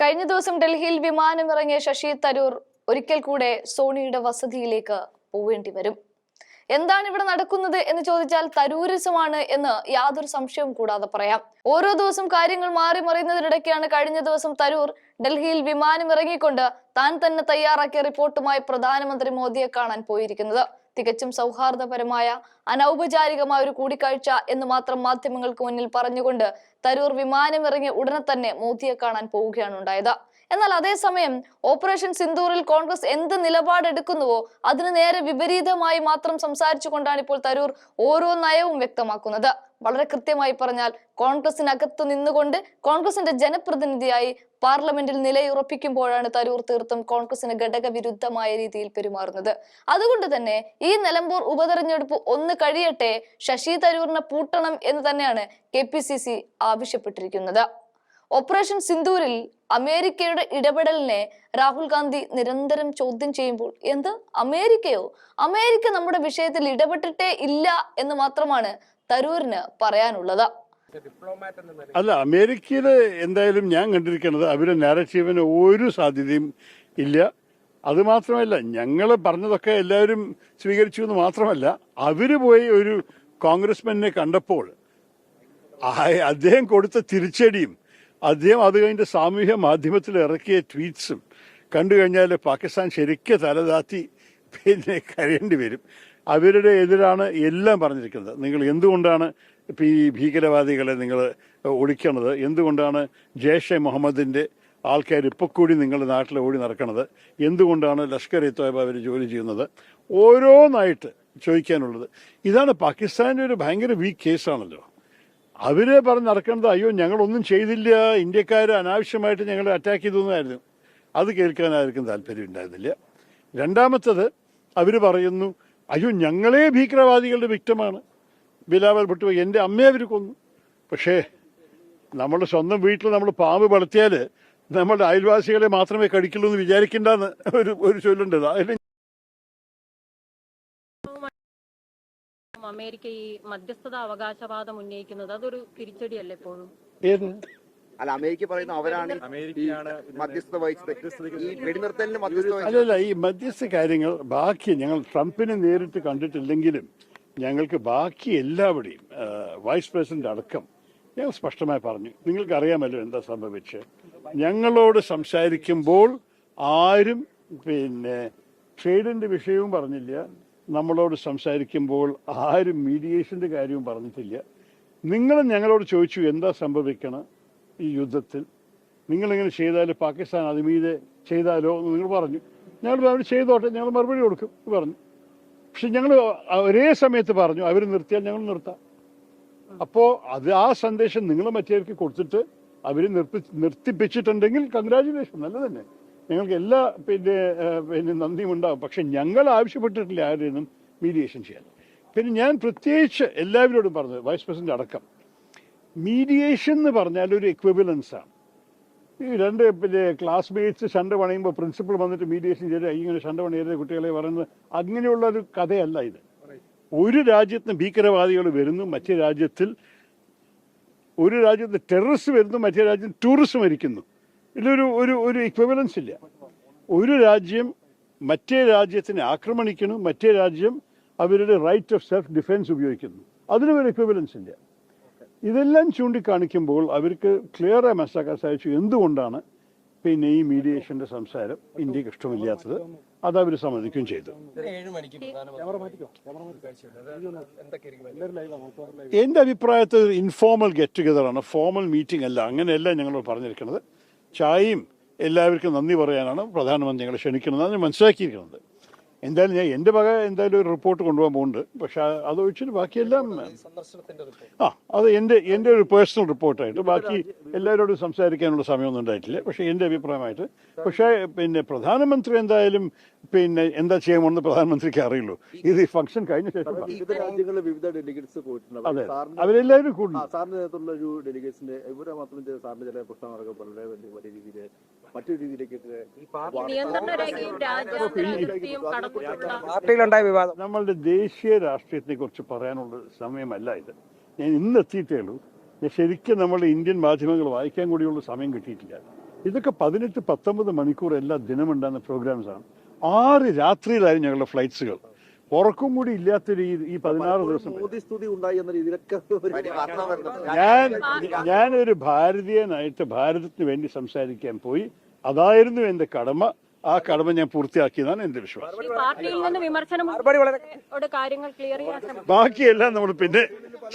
കഴിഞ്ഞ ദിവസം ഡൽഹിയിൽ വിമാനം വിമാനമിറങ്ങിയ ശശി തരൂർ ഒരിക്കൽ കൂടെ സോണിയുടെ വസതിയിലേക്ക് പോവേണ്ടി വരും. എന്താണ് ഇവിടെ നടക്കുന്നത് എന്ന് ചോദിച്ചാൽ തരൂരിസമാണ് എന്ന് യാതൊരു സംശയവും കൂടാതെ പറയാം. ഓരോ ദിവസം കാര്യങ്ങൾ മാറി മറിയുന്നതിനിടയ്ക്കാണ് കഴിഞ്ഞ ദിവസം തരൂർ ഡൽഹിയിൽ വിമാനം ഇറങ്ങിക്കൊണ്ട് താൻ തന്നെ തയ്യാറാക്കിയ റിപ്പോർട്ടുമായി പ്രധാനമന്ത്രി മോദിയെ കാണാൻ പോയിരിക്കുന്നത്. തികച്ചും സൗഹാർദ്ദപരമായ അനൗപചാരികമായ ഒരു കൂടിക്കാഴ്ച എന്ന് മാത്രം മാധ്യമങ്ങൾക്ക് മുന്നിൽ പറഞ്ഞുകൊണ്ട് തരൂർ വിമാനമിറങ്ങി ഉടനെ തന്നെ മോദിയെ കാണാൻ പോവുകയാണ് ഉണ്ടായത്. എന്നാൽ അതേസമയം ഓപ്പറേഷൻ സിന്ദൂറിൽ കോൺഗ്രസ് എന്ത് നിലപാടെടുക്കുന്നുവോ അതിന് നേരെ വിപരീതമായി മാത്രം സംസാരിച്ചുകൊണ്ടാണ് ഇപ്പോൾ തരൂർ ഓരോ നയവും വ്യക്തമാക്കുന്നത്. വളരെ കൃത്യമായി പറഞ്ഞാൽ കോൺഗ്രസിനകത്ത് നിന്നുകൊണ്ട് കോൺഗ്രസിന്റെ ജനപ്രതിനിധിയായി പാർലമെന്റിൽ നിലയുറപ്പിക്കുമ്പോഴാണ് തരൂർ തീർത്തും കോൺഗ്രസിന് ഘടകവിരുദ്ധമായ രീതിയിൽ പെരുമാറുന്നത്. അതുകൊണ്ട് തന്നെ ഈ നിലമ്പൂർ ഉപതെരഞ്ഞെടുപ്പ് ഒന്ന് കഴിയട്ടെ ശശി തരൂറിനെ പൂട്ടണം എന്ന് തന്നെയാണ് കെ ആവശ്യപ്പെട്ടിരിക്കുന്നത്. ഓപ്പറേഷൻ സിന്ദൂരിൽ അമേരിക്കയുടെ ഇടപെടലിനെ രാഹുൽ ഗാന്ധി നിരന്തരം ചോദ്യം ചെയ്യുമ്പോൾ എന്ത്? അമേരിക്കയോ? അമേരിക്ക നമ്മുടെ വിഷയത്തിൽ ഇടപെട്ടിട്ടേ ഇല്ല എന്ന് മാത്രമാണ് തരൂരിന് പറയാനുള്ളത്. അല്ല അമേരിക്കയിൽ എന്തായാലും ഞാൻ കണ്ടിരിക്കുന്നത് അവരുടെ നാരറ്റീവിന് ഒരു സാധ്യതയും ഇല്ല. അത് മാത്രമല്ല ഞങ്ങൾ പറഞ്ഞതൊക്കെ എല്ലാവരും സ്വീകരിച്ചു എന്ന് മാത്രമല്ല അവർ പോയി ഒരു കോൺഗ്രസ്മാനെ കണ്ടപ്പോൾ അദ്ദേഹം കൊടുത്ത തിരിച്ചടിയും അദ്ദേഹം അത് കഴിഞ്ഞ് സാമൂഹ്യ മാധ്യമത്തിൽ ഇറക്കിയ ട്വീറ്റ്സും കണ്ടു കഴിഞ്ഞാൽ പാകിസ്ഥാൻ ശരിക്കും തലതാത്തി പിന്നെ കരയേണ്ടി വരും. അവരുടെ എതിരാണ് എല്ലാം പറഞ്ഞിരിക്കുന്നത്. നിങ്ങൾ എന്തുകൊണ്ടാണ് ഈ ഭീകരവാദികളെ നിങ്ങൾ ഒളിക്കണത് എന്തുകൊണ്ടാണ് ജെയ്ഷെ മുഹമ്മദിന്റെ ആൾക്കാർ ഇപ്പോൾ കൂടി നിങ്ങളുടെ നാട്ടിൽ ഓടി നടക്കണത്? എന്തുകൊണ്ടാണ് ലഷ്കർ ഇ തോയബ അവർ ജോലി ചെയ്യുന്നത്? ഓരോന്നായിട്ട് ചോദിക്കാനുള്ളത്. ഇതാണ് പാകിസ്ഥാന്റെ ഒരു ഭയങ്കര വീക്ക് കേസാണല്ലോ അവരെ പറഞ്ഞ് നടക്കേണ്ടത് അയ്യോ ഞങ്ങളൊന്നും ചെയ്തില്ല. ഇന്ത്യക്കാർ അനാവശ്യമായിട്ട് ഞങ്ങളെ അറ്റാക്ക് ചെയ്തു എന്നായിരുന്നു. അത് കേൾക്കാനായിരിക്കും താല്പര്യം ഉണ്ടായിരുന്നില്ല. രണ്ടാമത്തത് അവർ പറയുന്നു അയ്യോ ഞങ്ങളെ ഭീകരവാദികളുടെ വ്യക്തമാണ് ബിലാവൽ ഭട്ടുവ എന്റെ അമ്മയെ അവർ കൊന്നു. പക്ഷേ നമ്മുടെ സ്വന്തം വീട്ടിൽ നമ്മൾ പാമ്പ് വളർത്തിയാൽ നമ്മുടെ അയൽവാസികളെ മാത്രമേ കടിക്കുള്ളൂ എന്ന് വിചാരിക്കേണ്ടെന്ന് ഒരു ഒരു ചൊല്ലുണ്ട്. അതിന് അമേരിക്ക ഈ മധ്യസ്ഥത അവകാശവാദം ഉന്നയിക്കുന്നത് അതൊരു തിരിച്ചടിയല്ലേ എപ്പോഴും അല്ല അമേരിക്ക പറയുന്ന അവരാണ് ഈ മധ്യസ്ഥത വഹിച്ചത്. ഈ വെടിനിർത്തലിന് മധ്യസ്ഥത വഹിച്ചത് അല്ലല്ല ഈ മധ്യസ്ഥ കാര്യങ്ങൾ ബാക്കി ഞങ്ങൾ ട്രംപിനെ നേരിട്ട് കണ്ടിട്ടില്ലെങ്കിലും ഞങ്ങൾക്ക് ബാക്കി എല്ലാവരുടെയും വൈസ് പ്രസിഡന്റ് അടക്കം ഞങ്ങൾ സ്പഷ്ടമായി പറഞ്ഞു. നിങ്ങൾക്ക് അറിയാമല്ലോ എന്താ സംഭവിച്ച് ഞങ്ങളോട് സംസാരിക്കുമ്പോൾ ആരും പിന്നെ ട്രേഡിന്റെ വിഷയവും പറഞ്ഞില്ല. നമ്മളോട് സംസാരിക്കുമ്പോൾ ആരും മീഡിയേഷന്റെ കാര്യവും പറഞ്ഞിട്ടില്ല. നിങ്ങളും ഞങ്ങളോട് ചോദിച്ചു എന്താ സംഭവിക്കണം? ഈ യുദ്ധത്തിൽ. നിങ്ങളിങ്ങനെ ചെയ്താൽ പാകിസ്ഥാൻ അതിമീതെ ചെയ്താലോ എന്ന് നിങ്ങൾ പറഞ്ഞു. ഞങ്ങൾ അവർ ചെയ്തോട്ടെ ഞങ്ങൾ മറുപടി കൊടുക്കും പറഞ്ഞു. പക്ഷെ ഞങ്ങൾ ഒരേ സമയത്ത് പറഞ്ഞു അവർ നിർത്തിയാൽ ഞങ്ങൾ നിർത്താം. അപ്പോൾ അത് ആ സന്ദേശം നിങ്ങൾ മറ്റേവർക്ക് കൊടുത്തിട്ട് അവർ നിർത്തി നിർത്തിപ്പിച്ചിട്ടുണ്ടെങ്കിൽ കൺഗ്രാചുലേഷൻ നല്ല തന്നെ. ഞങ്ങൾക്ക് എല്ലാ പിന്നെ പിന്നെ നന്ദിയും ഉണ്ടാകും പക്ഷെ ഞങ്ങൾ ആവശ്യപ്പെട്ടിട്ടില്ല ആരും മീഡിയേഷൻ ചെയ്യാൻ. പിന്നെ ഞാൻ പ്രത്യേകിച്ച് എല്ലാവരോടും പറഞ്ഞത് വൈസ് പ്രസിഡന്റ് അടക്കം. മീഡിയേഷൻ എന്ന് പറഞ്ഞാൽ ഒരു എക്വിബിലൻസ് ആണ്. ഈ രണ്ട് പിന്നെ ക്ലാസ്മേറ്റ്സ് ശണ്ട പണിയുമ്പോൾ പ്രിൻസിപ്പൾ വന്നിട്ട് മീഡിയേഷൻ ചെയ്ത് ഇങ്ങനെ ശണ്ട പണിയരുത് കുട്ടികളെ പറയുന്നത് അങ്ങനെയുള്ള ഒരു കഥയല്ല ഇത്. ഒരു രാജ്യത്ത് ഭീകരവാദികൾ വരുന്നു മറ്റേ രാജ്യത്തിൽ ഒരു രാജ്യത്ത് ടെററിസ്റ്റ് വരുന്നു മറ്റേ രാജ്യം ടൂറിസ്റ്റ് മരിക്കുന്നു. ഇതിലൊരു ഒരു ഒരു ഇക്വബലൻസ് ഇല്ല. ഒരു രാജ്യം മറ്റേ രാജ്യത്തിനെ ആക്രമണിക്കുന്നു മറ്റേ രാജ്യം അവരുടെ റൈറ്റ് ഓഫ് സെൽഫ് ഡിഫെൻസ് ഉപയോഗിക്കുന്നു. അതിനും ഒരു ഇക്വബലൻസ് ഇല്ല. ഇതെല്ലാം ചൂണ്ടിക്കാണിക്കുമ്പോൾ അവർക്ക് ക്ലിയറായി മനസ്സിലാക്കാൻ സാധിച്ചു എന്തുകൊണ്ടാണ് പിന്നെ ഈ മീഡിയേഷന്റെ സംസാരം ഇന്ത്യയ്ക്ക് ഇഷ്ടമില്ലാത്തത്. അത് അവർ സമ്മതിക്കുകയും ചെയ്തു. എന്റെ എന്റെ അഭിപ്രായത്തിൽ ഇൻഫോർമൽ ഗെറ്റ് ടുഗദർ ആണ്. ഫോർമൽ മീറ്റിംഗ് അല്ല. അങ്ങനെയല്ല ഞങ്ങൾ പറഞ്ഞിരിക്കുന്നത്. ചായയും എല്ലാവർക്കും നന്ദി പറയാനാണ് പ്രധാനമന്ത്രി ഞങ്ങളെ ക്ഷണിക്കുന്നത്. മനസ്സിലാക്കിയിരിക്കുന്നത്. എന്തായാലും ഞാൻ എന്റെ വക എന്തായാലും ഒരു റിപ്പോർട്ട് കൊണ്ടുപോകാൻ പോകുന്നുണ്ട്. പക്ഷെ അത് ഒഴിച്ചിട്ട് ബാക്കിയെല്ലാം ആ അത് എന്റെ എന്റെ ഒരു പേഴ്സണൽ റിപ്പോർട്ടായിട്ട് ബാക്കി എല്ലാവരോടും സംസാരിക്കാനുള്ള സമയമൊന്നും ഉണ്ടായിട്ടില്ല. പക്ഷേ എന്റെ അഭിപ്രായമായിട്ട് പക്ഷേ പിന്നെ പ്രധാനമന്ത്രി എന്തായാലും പിന്നെ എന്താ ചെയ്യണമെന്ന് പ്രധാനമന്ത്രിക്ക് അറിയുള്ളൂ. ഇത് ഈ ഫംഗ്ഷൻ കഴിഞ്ഞ ശേഷം. വിവിധ ഡെലിഗേറ്റ്സ് പോയിട്ടുണ്ട്. അതെ അവരെല്ലാവരും കൂടുന്നു. ആ, സാറിന്റെ നേതൃത്വത്തിലുള്ള ഒരു ഡെലിഗേറ്റ്സിന്റെ ഇവരെ മാത്രം ചെയ്ത സാറിന്റെ ചില പ്രശ്നങ്ങളൊക്കെ വളരെ വലിയ വലിയ രീതിയിൽ മറ്റൊരു രീതിയിലേക്ക് വിവാദം. നമ്മളുടെ ദേശീയ രാഷ്ട്രീയത്തെ കുറിച്ച് പറയാനുള്ള സമയമല്ല ഇത്. ഞാൻ ഇന്ന് എത്തിയിട്ടേ ഉള്ളൂ. ശരിക്കും നമ്മുടെ ഇന്ത്യൻ മാധ്യമങ്ങൾ വായിക്കാൻ കൂടിയുള്ള സമയം കിട്ടിയിട്ടില്ല. ഇതൊക്കെ പതിനെട്ട് പത്തൊമ്പത് മണിക്കൂർ എല്ലാ ദിനമുണ്ടാകുന്ന പ്രോഗ്രാംസ് ആണ്. ആറ് രാത്രിയിലായിരുന്നു ഞങ്ങളുടെ ഫ്ലൈറ്റ്സുകൾ ഉറക്കം കൂടി ഇല്ലാത്ത രീതി ഈ പതിനാറ് ദിവസം മോദി സ്തുതി ഉണ്ടായി എന്ന രീതിയിലൊക്കെ. ഞാൻ ഞാനൊരു ഭാരതീയനായിട്ട് ഭാരതത്തിന് വേണ്ടി സംസാരിക്കാൻ പോയി. അതായിരുന്നു എന്റെ കടമ. ആ കടമ ഞാൻ പൂർത്തിയാക്കിയതാണ് എന്റെ വിശ്വാസം. പാർട്ടിയിൽ നിന്ന് വിമർശനം മറുപടി കാര്യങ്ങൾ ക്ലിയർ ചെയ്യാൻ ബാക്കിയെല്ലാം നമ്മൾ പിന്നെ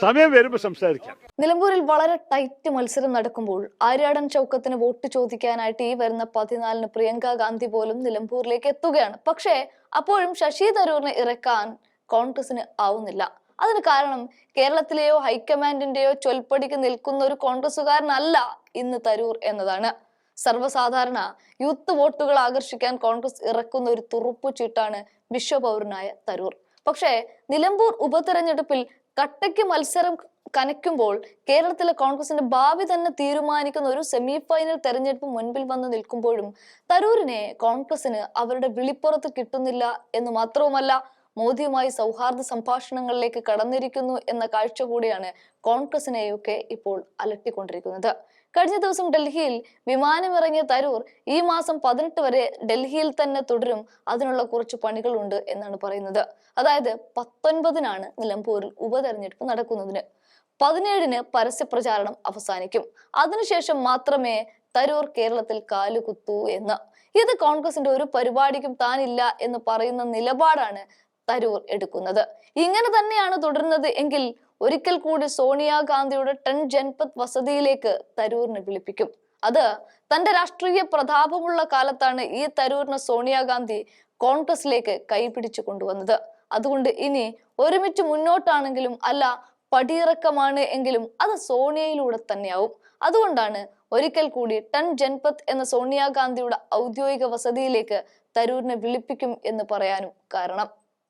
സമയം വരുമ്പോൾ സംസാരിക്കാം. നിലമ്പൂരിൽ വളരെ ടൈറ്റ് മത്സരം നടക്കുമ്പോൾ ആര്യാടൻ ചൗക്കത്തിന് വോട്ട് ചോദിക്കാനായിട്ട് ഈ വരുന്ന പതിനാലിന് പ്രിയങ്ക ഗാന്ധി പോലും നിലമ്പൂരിലേക്ക് എത്തുകയാണ്. പക്ഷേ അപ്പോഴും ശശി തരൂറിനെ ഇറക്കാൻ കോൺഗ്രസിന് ആവുന്നില്ല. അതിന് കാരണം കേരളത്തിലെയോ ഹൈക്കമാൻഡിന്റെയോ ചൊൽപ്പടിക്ക് നിൽക്കുന്ന ഒരു കോൺഗ്രസുകാരനല്ല ഇന്ന് തരൂർ എന്നതാണ്. സർവസാധാരണ യൂത്ത് വോട്ടുകൾ ആകർഷിക്കാൻ കോൺഗ്രസ് ഇറക്കുന്ന ഒരു തുറുപ്പു ചീട്ടാണ് വിശ്വപൗരനായ തരൂർ. പക്ഷേ നിലമ്പൂർ ഉപതെരഞ്ഞെടുപ്പിൽ കട്ടയ്ക്ക് മത്സരം കനയ്ക്കുമ്പോൾ കേരളത്തിലെ കോൺഗ്രസിന്റെ ഭാവി തന്നെ തീരുമാനിക്കുന്ന ഒരു സെമി ഫൈനൽ തെരഞ്ഞെടുപ്പ് മുൻപിൽ വന്ന് നിൽക്കുമ്പോഴും തരൂരിനെ കോൺഗ്രസിന് അവരുടെ വിളിപ്പുറത്ത് കിട്ടുന്നില്ല എന്ന് മാത്രവുമല്ല മോദിയുമായി സൗഹാർദ്ദ സംഭാഷണങ്ങളിലേക്ക് കടന്നിരിക്കുന്നു എന്ന കാഴ്ച കൂടിയാണ് കോൺഗ്രസിനെയൊക്കെ ഇപ്പോൾ അലട്ടിക്കൊണ്ടിരിക്കുന്നത്. കഴിഞ്ഞ ദിവസം ഡൽഹിയിൽ വിമാനമിറങ്ങിയ തരൂർ ഈ മാസം പതിനെട്ട് വരെ ഡൽഹിയിൽ തന്നെ തുടരും. അതിനുള്ള കുറച്ച് പണികളുണ്ട് എന്നാണ് പറയുന്നത്. അതായത് പത്തൊൻപതിനാണ് നിലമ്പൂരിൽ ഉപതെരഞ്ഞെടുപ്പ് നടക്കുന്നതിന്. പതിനേഴിന് പരസ്യപ്രചാരണം അവസാനിക്കും. അതിനുശേഷം മാത്രമേ തരൂർ കേരളത്തിൽ കാലുകുത്തൂ എന്ന്. ഇത് കോൺഗ്രസിന്റെ ഒരു പരിപാടിക്കും താനില്ല എന്ന് പറയുന്ന നിലപാടാണ് തരൂർ എടുക്കുന്നത്. ഇങ്ങനെ തന്നെയാണ് തുടരുന്നത് എങ്കിൽ ഒരിക്കൽ കൂടി സോണിയാഗാന്ധിയുടെ ടെൻ ജൻപത് വസതിയിലേക്ക് തരൂരിനെ വിളിപ്പിക്കും. അത് തന്റെ രാഷ്ട്രീയ പ്രതാപമുള്ള കാലത്താണ് ഈ തരൂരിന് സോണിയാഗാന്ധി കോൺഗ്രസിലേക്ക് കൈപിടിച്ചു കൊണ്ടുവന്നത്. അതുകൊണ്ട് ഇനി ഒരുമിച്ച് മുന്നോട്ടാണെങ്കിലും അല്ല പടിയിറക്കമാണ് എങ്കിലും അത് സോണിയയിലൂടെ തന്നെയാവും. അതുകൊണ്ടാണ് ഒരിക്കൽ കൂടി ടൺ ജൻപത് എന്ന സോണിയാഗാന്ധിയുടെ ഔദ്യോഗിക വസതിയിലേക്ക് തരൂരിനെ വിളിപ്പിക്കും എന്ന് പറയാനും കാരണം.